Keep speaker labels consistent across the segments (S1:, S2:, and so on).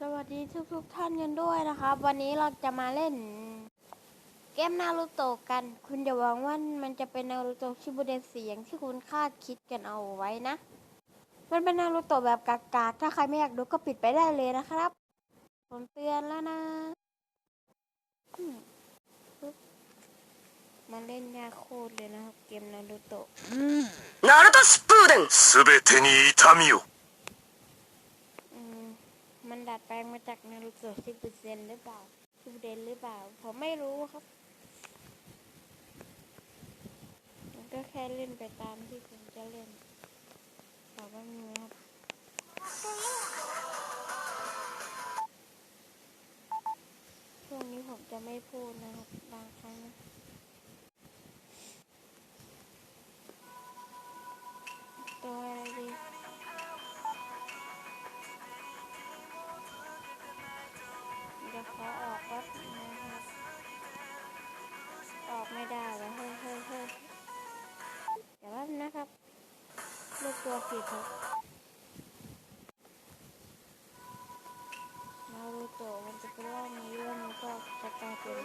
S1: สวัสดีทุกทุกๆท่านกันด้วยนะครับ วันนี้เราจะมาเล่น เกมนารูโตะกัน คุณอย่าหวังว่ามันจะเป็นนารูโตะชิบูเดนเสียงที่คุณคาดคิดกันเอาไว้นะ มันเป็นนารูโตะแบบกากๆถ้าใครไม่อยากดูก็ปิดไปได้เลยนะครับ ผมเตือนแล้วนะอืมปึ๊บมันเล่นยากโคตรเลยนะครับ เกมนารูโตะ
S2: ナルト疾風伝
S3: すべてに痛みを
S1: อืมมัน ดัดแปลงมาจากนารูโตะชิบูเซนหรือเปล่าชิบูเดนหรือเปล่า ผมไม่รู้ครับมันก็แค่เล่นไปตามที่ผมจะเล่น ออกวัดนะครัออกไม่ได้แล้วเฮ้ยเฮ้ยเฮ้ยเดี๋ว่านะครับเลืกตัวผิดครับมารูโตะมันจะเป็นว่ามีเรื่องมันก็จะกลายเป็น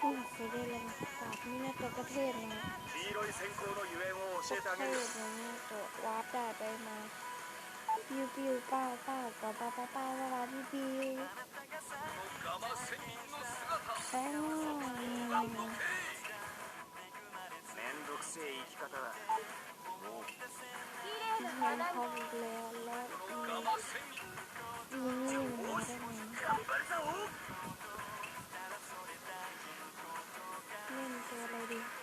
S1: พุ่งไปได้เลยปากนี่นะตัวประเทศนะประเทศนี้จะวาร์ปได้ไปมา ビュービューバーバーババババババビュービューさよなら
S3: めんどくせえ生き方だもう
S1: 綺麗な花火うんうんう頑張るぞメントレディ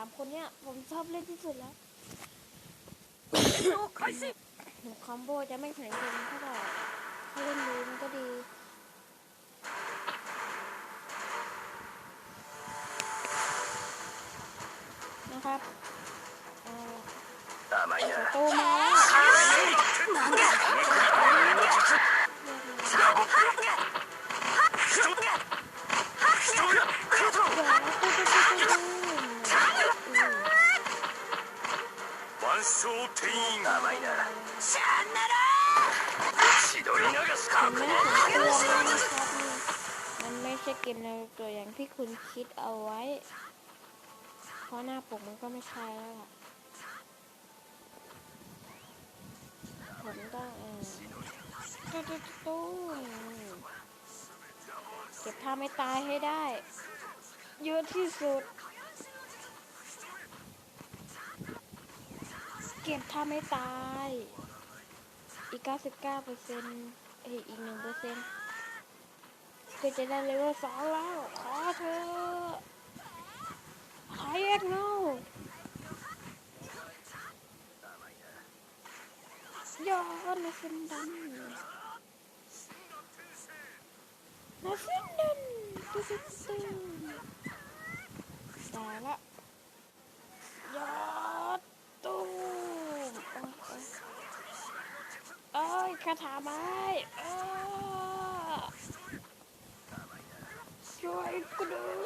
S1: ามคนเนี้ยผมชอบเล่นที่สุดแล้ว
S2: หนู
S1: คอมโบจะไม่แข็งเกินเท่าไหร่เล่นดีมันก็ดีนะครับตู้มา
S2: แล้ว
S3: 万象天員甘いな
S2: シャンナラ
S3: 千鳥流しか
S1: มันไม่ถึงตัวมันนะครับนี่มันไม่ใช่เกมในตัวอย่างที่คุณคิดเอาไว้ เพราะหน้าปกมันก็ไม่ใช่แล้วล่ะ ผมต้องเออตุ๊ดตุ๊ดตุ๊ดเก็บท่าไม่ตายให้ได้ เยอะที่สุด เก็บท่าไม่ตาย อีก 99เปอร์เซ็นต์เอ้ยอีก1เปอร์เซ็นต์ก็จะได้เลเวลสองแล้ว ขอเธอะขอแยกเงายอดนะเส้นดำนนะเส้นดำตุ๊ดตุ๊ดตุ๊ดได้ละยอดตูมโอ้ยโอ้ยคาถาไม้ช่วยกูด้วย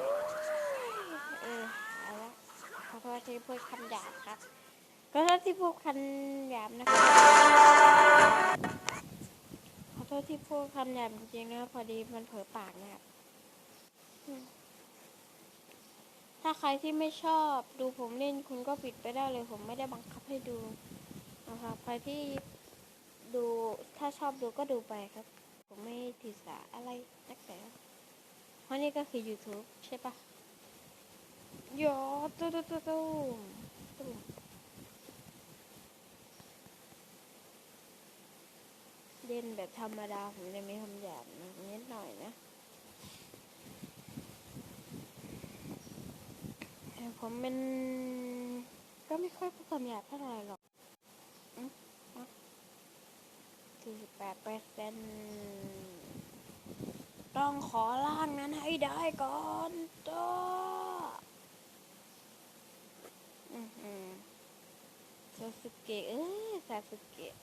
S1: เออเอาละขอโทษที่พูดคำหยาบครับขอโทษที่พูดคำหยาบนะครับขอโทษที่พูดคำหยาบจริงๆนะครับพอดีมันเผลอปากนะครับถ้าใครที่ไม่ชอบดูผมเล่นคุณก็ปิดไปได้เลยผมไม่ได้บังคับให้ดูนะครับใครที่ ดู ถ้าชอบดูก็ดูไปครับ ผมไม่ถือสาอะไรนักแต่เพราะนี่ก็คือ YouTube ใช่ปะโยตุ้ตุ้ตุ้ตุ้มตุ้มเล่นแบบธรรมดา ผมเลยไม่คำหยาบนะนิดหน่อยนะ ผมเป็นก็ไม่ค่อยพูดคำหยาบเท่าไหร่หรอก สี่สิบแปดเปอร์เซ็นต์ต้องขอล่างนั้นให้ได้ก่อนจ้าอือหือสาสึเกะเอ้ซาสึเกะ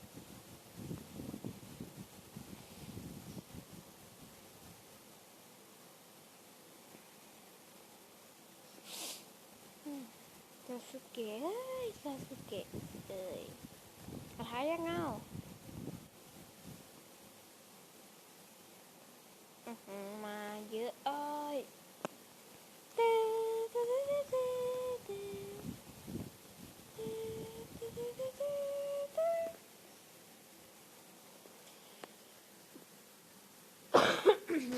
S1: ซาสึเกะเอ้ยซาสึเกะเอ้ยกระทะยังเงาอื้อหือมาเยอะเอ้ยเต้เต้เต้เต้เต้เต้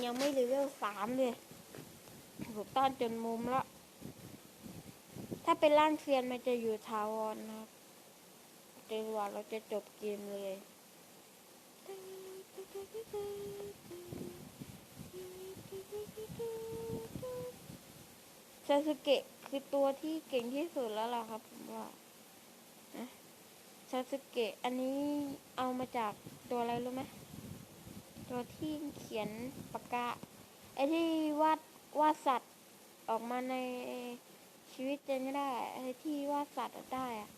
S1: ยังไม่เลเวลสามเลยผมต้อนจนมุมแล้ว ถ้าเป็นร่างเซียนมันจะอยู่ทาวรนนะครับจนกว่าเราจะจบเกมเลย ซาสึเกะคือตัวที่เก่งที่สุดแล้วล่ะครับผมว่าซาสึเกะอันนี้เอามาจากตัวอะไรรู้ไหม ตัวที่เขียนปากกาไอ้ที่วาดวาดสัตว์ออกมาในชีวิตจริงไม่ได้ไอ้ที่วาดสัตว์ได้อะ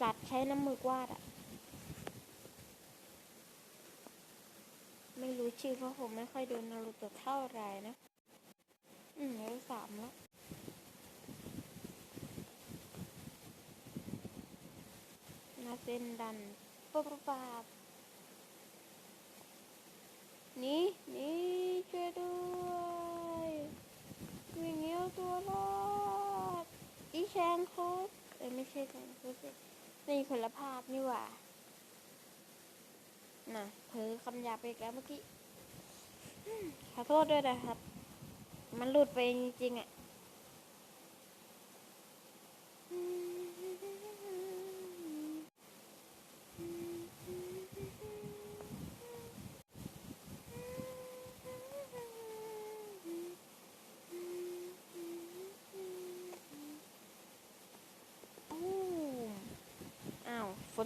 S1: สัตว์ใช้น้ำมือวาดอะไม่รู้ชื่อเพราะผมไม่ค่อยดูนารูโตะเท่าไหร่นะ อืมเลเวลสามแล้วนาเซนดันปุ๊บปุ๊บปั๊บ นี่นี่ช่วยด้วยวิ่งเงี้ยวตัวรอดอีแชงโคสเออไม่ใช่แชงโคสสินี่คนละภาพนี่หว่าน่ะเผลอคำหยาบไปแล้วเมื่อกี้ขอโทษด้วยนะครับ มันหลุดไปเองจริงๆอะ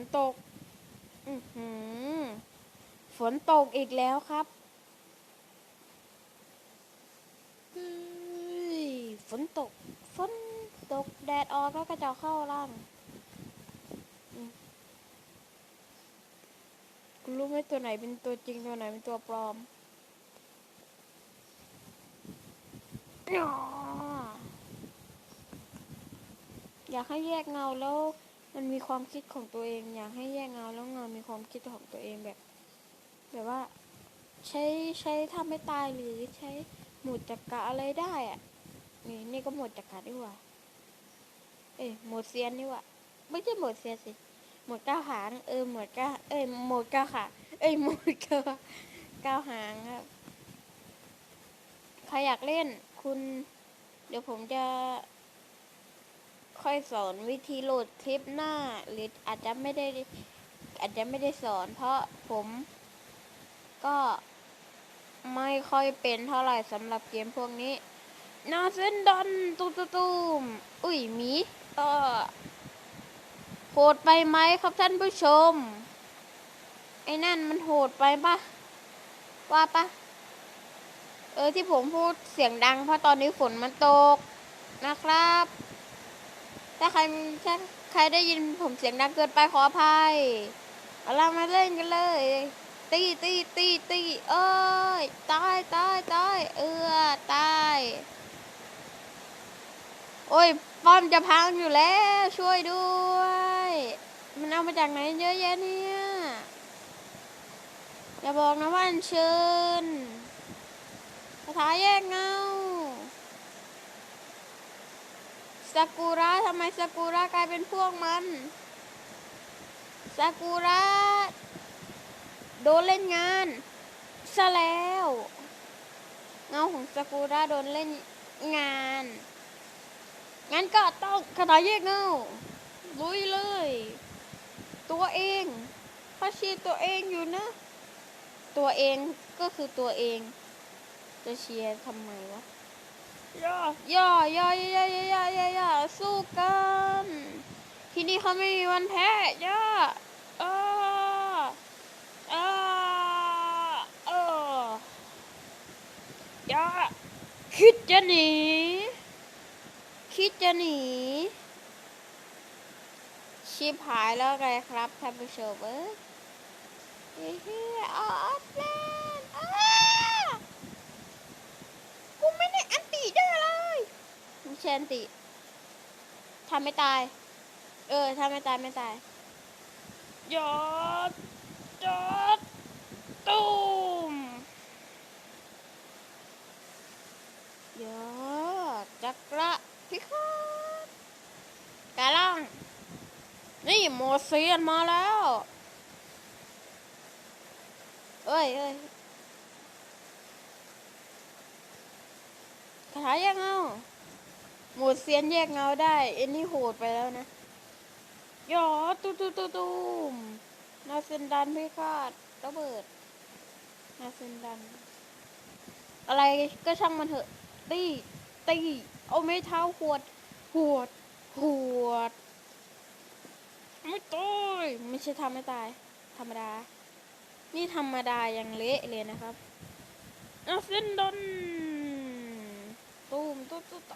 S1: นตก อือหือ ฝนตกอีกแล้วครับเฮ้ยฝนตก ฝนตก แดดออกแล้วก็จะเข้าร่างคุณรู้ไหมตัวไหนเป็นตัวจริงตัวไหนเป็นตัวปลอมอ๋ออยากให้แยกเงาแล้ว มันมีความคิดของตัวเองอยากให้แยกเงาแล้วเงามีความคิดของตัวเองแบบ แบบว่า ใช้ใช้ทำให้ตายหรือใช้หมุดจักระอะไรได้อะนี่นี่ก็หมดจักระดีกว่า เอ้ยหมดเซียนนี่ว่าไม่ใช่หมดเซียนสิหมดเก้าหางเออหมดเก้าเอ้ยหมดเก้าขาเอ้ยหมดเก้าเก้าหางครับใครอยากเล่นคุณ เดี๋ยวผมจะ ค่อยสอนวิธีโหลดคลิปหน้า หรืออาจจะไม่ได้อาจจะไม่ได้สอน เพราะผมก็ไม่ค่อยเป็นเท่าไหร่สำหรับเกมพวกนี้นาเซนดันตูตูตูมอุ้ยหมีเออโหดไปไหมครับท่านผู้ชม ไอ้นั่นมันโหดไปปะว่าปะเออที่ผมพูดเสียงดังเพราะตอนนี้ฝนมันตกนะครับ ถ้าใครถ้าใครได้ยินผมเสียงดังเกินไปขออภัยเอามาเล่นกันเลย ตีตีตีตีเอ้ยตายตายตายเออตายโอ้ยป้อมจะพังอยู่แล้ว ช่วยด้วย มันเอามาจากไหนเยอะแยะเนี่ยอย่าบอกนะว่าอัญเชิญคาถาแยกเงา ซากุระทำไมซากุระกลายเป็นพวกมันซากุระโดนเล่นงานซะแล้ว เงาของซากุระโดนเล่นงาน งั้นก็ต้องคาถาแยกเงาลุยเลย ตัวเองเขาชีร์ตัวเองอยู่นะ ตัวเองก็คือตัวเอง จะเชียร์ทำไมวะ ย่าย่าย่าย่าย่าย่าย่าย่าสู้กัน ที่นี่เขาไม่มีวันแพ้ย่อเออเออเออย่าคิดจะหนี คิดจะหนี ชิบหายแล้วไงครับท่านผู้ชมเอ้ยเฮ้ยออดแล้ นติทำไม่ตาย เออทำไม่ตายไม่ตายยอดยอดตูมยอดจักระพิฆาตกาลังนี่โมเซียนมาแล้ว เอ้ยเอ้ยคาถาแยกเงา โมเซียนแยกเงาได้ เอ็นนี่โหดไปแล้วนะยอตูตูตูตูมนาเซนดันพิฆาตระเบิดนาเซนดัน อะไรก็ช่างมันเถอะ ตีตีเอาไม้เท้าหวดหวดหวด ไม่ตายไม่ใช่ทำไม่ตาย ธรรมดา นี่ธรรมดาอยังเละเลยนะครับอาเซนดอนตูมตุ๊ตุ๊ต